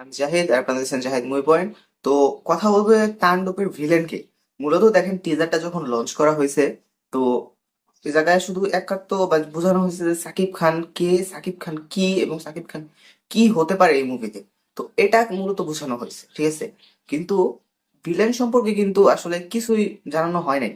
আমি জাহিদ আর আপনাদের দেখছেন জাহিদ মুভি পয়েন্ট তো কথা বলব তাণ্ডবের ভিলেনকে মূলত দেখেন টিজারটা যখন লঞ্চ করা হয়েছে, তো এই জায়গায় শুধু একাত্ম বা বোঝানো হয়েছে যে সাকিব খান কে, সাকিব খান কি এবং সাকিব খান কি হতে পারে এই মুভিতে তো। এটা মূলত বোঝানো হয়েছে, ঠিক আছে? কিন্তু ভিলেন সম্পর্কে কিন্তু আসলে কিছুই জানানো হয় নাই।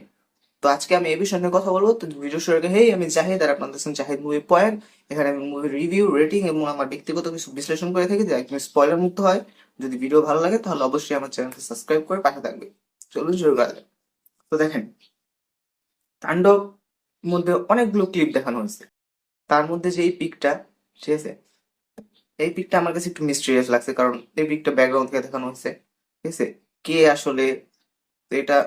তো আজকে আমি এই বিষয় নিয়ে কথা বলব। তো ভিডিও শুরু হেই আমি জাহিদ আর আপনাদের দেখছেন জাহিদ মুভি পয়েন্ট এখানে আমি মুভি রিভিউ রেটিং এবং আমার ব্যক্তিগত কিছু বিশ্লেষণ করে থাকি যে স্পয়লার মুক্ত হয়। যদি ভিডিও ভালো লাগে, তাহলে অবশ্যই আমার চ্যানেলকে সাবস্ক্রাইব করে পাশে থাকবে। চলুন শুরু করা যাক। তো দেখেন, তাণ্ডব মধ্যে অনেকগুলো ক্লিপ দেখানো হয়েছে। তার মধ্যে যে এই পিকটা ঠিক আছে? এই পিকটা আমার কাছে একটু মিস্টিরিয়াস লাগছে, কারণ এই পিকটা ব্যাকগ্রাউন্ড থেকে দেখানো হয়েছে। ঠিক আছে? কে আসলে এটা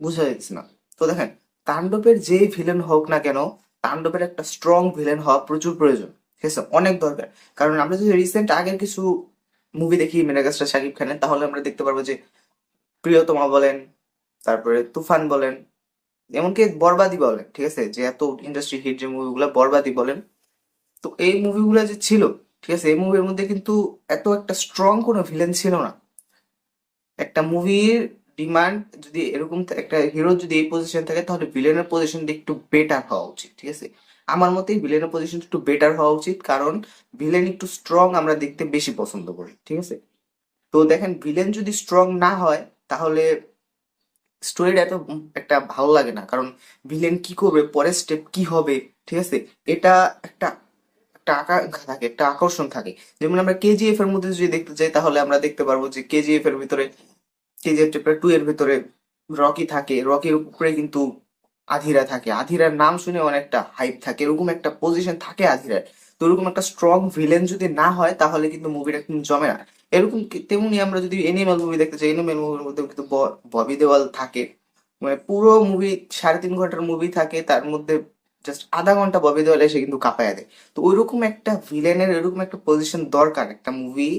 বোঝা যাচ্ছে না। তো দেখেন তাণ্ডবের যে ভিলেন হোক না কেন, তাণ্ডবের একটা স্ট্রং ভিলেন হওয়া প্রচুর প্রয়োজন। ঠিক আছে, অনেক দরকার। কারণ আমরা যদি রিসেন্ট আগের কিছু মুভি দেখি মেগাস্টার শাকিব খানের, তাহলে আমরা দেখতে পারব যে প্রিয়তমা বলেন, তারপরে তুফান বলেন, এমনকি বরবাদি বলেন, ঠিক আছে, যে এত ইন্ডাস্ট্রি হিট যে মুভিগুলো বরবাদি বলেন। তো এই মুভিগুলো যে ছিল, ঠিক আছে, এই মুভির মধ্যে কিন্তু এত একটা স্ট্রং কোনো ভিলেন ছিল না। একটা মুভির ডিমান্ড যদি এরকম একটা হিরো যদি এই পজিশন থাকে, তাহলে ভিলেনের পজিশনটা একটু বেটার হওয়া উচিত, ঠিক আছে? আমার মতে ভিলেনের পজিশন একটু বেটার হওয়া উচিত, কারণ ভিলেন একটু স্ট্রং আমরা দেখতে বেশি পছন্দ করি, ঠিক আছে? তো দেখেন ভিলেন যদি স্ট্রং না হয়, তাহলে স্টোরিটা এত একটা ভালো লাগে না, কারণ ভিলেন কি করবে, পরের স্টেপ কি হবে, ঠিক আছে? এটা একটা একটা আকাঙ্ক্ষা থাকে, একটা আকর্ষণ থাকে। যেমন আমরা কেজিএফ এর মধ্যে যদি দেখতে চাই তাহলে আমরা দেখতে পারব যে কেজিএফ এর ভিতরে কেজিএফ চ্যাপ্টার টু এর ভিতরে রকি থাকে। রকির উপরে কিন্তু আধিরা থাকে। আধিরার নাম শুনে অনেকটা হাইপ থাকে। এরকম একটা পজিশন থাকে আধিরার তো এরকম একটা স্ট্রং ভিলেন যদি না হয়, তাহলে কিন্তু মুভিটা কিন্তু জমে না। এরকম তেমনি আমরা যদি এনিমেল মুভি দেখতে চাই এনিমেল মুভির মধ্যে কিন্তু ববি দেওয়াল থাকে। মানে পুরো মুভি সাড়ে তিন ঘণ্টার মুভি থাকে, তার মধ্যে জাস্ট আধা ঘণ্টা ববি দেওয়াল এসে কিন্তু কাঁপায় দেয়। তো ওইরকম একটা ভিলেনের এরকম একটা পজিশন দরকার একটা মুভি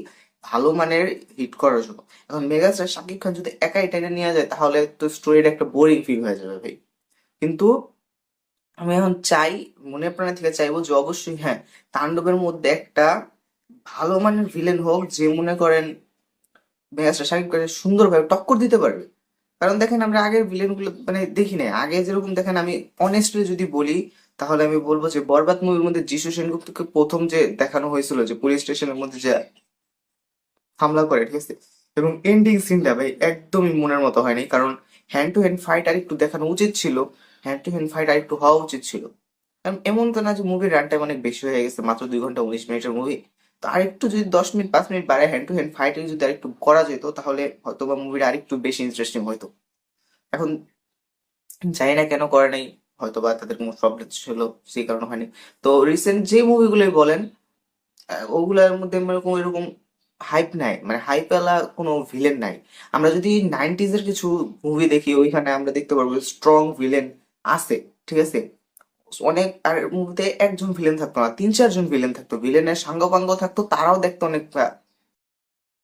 ভালো মানের হিট করার জন্য। এখন মেগাস্টার শাকিব খান যদি একাই টেনে নিয়ে যায়, তাহলে তো স্টোরির একটা বোরিং ফিল হয়ে যাবে ভাই। কিন্তু আমি এখন চাই, মনে প্রাণে থেকে চাইব যে অবশ্যই হ্যাঁ তাণ্ডবের মধ্যে একটা ভালো মানের ভিলেন হোক যে মনে করেন মেগাস্টার শাকিব খানের সুন্দরভাবে টক্কর দিতে পারবে। কারণ দেখেন আমরা আগের ভিলেনগুলো মানে দেখি নাই। আগে যেরকম দেখেন আমি অনেস্টলি যদি বলি, তাহলে আমি বলব যে বরবাদ মুভির মধ্যে যিশু সেনগুপ্তকে প্রথম যে দেখানো হয়েছিল যে পুলিশ স্টেশনের মধ্যে যে হামলা করে, ঠিক আছে? এবং এন্ডিং সিনটা ভাই একদমই মনের মতো হয়নি, কারণ হ্যান্ড টু হ্যান্ড ফাইট আর একটু দেখানো উচিত ছিল। হ্যান্ড টু হ্যান্ড ফাইট আর একটু হওয়া উচিত ছিল। কারণ এমন তো না যে মুভির রান টাইম অনেক বেশি হয়ে গেছে, মাত্র দুই ঘণ্টা উনিশ মিনিটের মুভি তো আরেকটু যদি দশ মিনিট, পাঁচ মিনিট বাড়ায় হ্যান্ড টু হ্যান্ড ফাইটিং যদি আরেকটু করা যেত, তাহলে হয়তো বা মুভিটা আরেকটু বেশি ইন্টারেস্টিং হতো এখন জানি না কেন করে নাই হয়তো বা তাদের কোনো প্রবলেম ছিল, সেই কারণে হয়নি। তো রিসেন্ট যে মুভিগুলোই বলেন ওগুলোর মধ্যে এরকম এরকম হাইপ নাই মানে হাইপ এলা কোনো ভিলেন নাই। আমরা যদি নাইনটিজ এর কিছু মুভি দেখি, ওইখানে আমরা দেখতে পারব স্ট্রং ভিলেন আছে, ঠিক আছে? অনেক, আর মুভিতে একজন ভিলেন থাকতো না, তিন চারজন ভিলেন থাকতো। ভিলেনের সাঙ্গপাঙ্গ থাকতো, তারাও দেখতো অনেক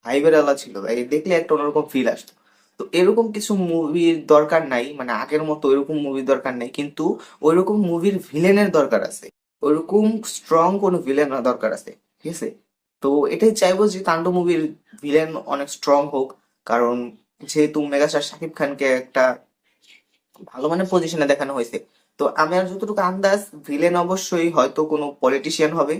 হাইপের আলা ছিল। ভাই দেখলে একটা অন্যরকম ফিল আসতো। তো এরকম কিছু মুভির দরকার নাই মানে আগের মতো এরকম মুভির দরকার নেই, কিন্তু ওইরকম মুভির ভিলেনের দরকার আছে। ওইরকম স্ট্রং কোনো ভিলেন দরকার আছে, ঠিক আছে? তো এটাই চাইব যে তাণ্ডব মুভির ভিলেন অনেক স্ট্রং হোক। কারণ যেহেতু মেগাস্টার শাকিব খানকে একটা ভালো মানের পজিশনে দেখানো হয়েছে। তো আমি আর যতটুকু আন্দাজ ভিলেন অবশ্যই হয়তো কোনো পলিটিশিয়ান হবে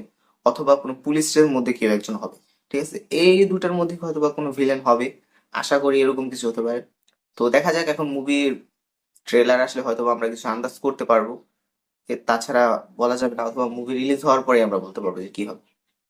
অথবা কোনো পুলিশের মধ্যে কেউ একজন হবে। ঠিক আছে? এই দুটার মধ্যে হয়তো বা কোনো ভিলেন হবে। আশা করি এরকম কিছু হতে পারে। তো দেখা যাক এখন মুভির ট্রেলার আসলে হয়তো আমরা কিছু আন্দাজ করতে পারব। তাছাড়া বলা যাবে না, অথবা মুভি রিলিজ হওয়ার পরে আমরা বলতে পারব যে কি হবে।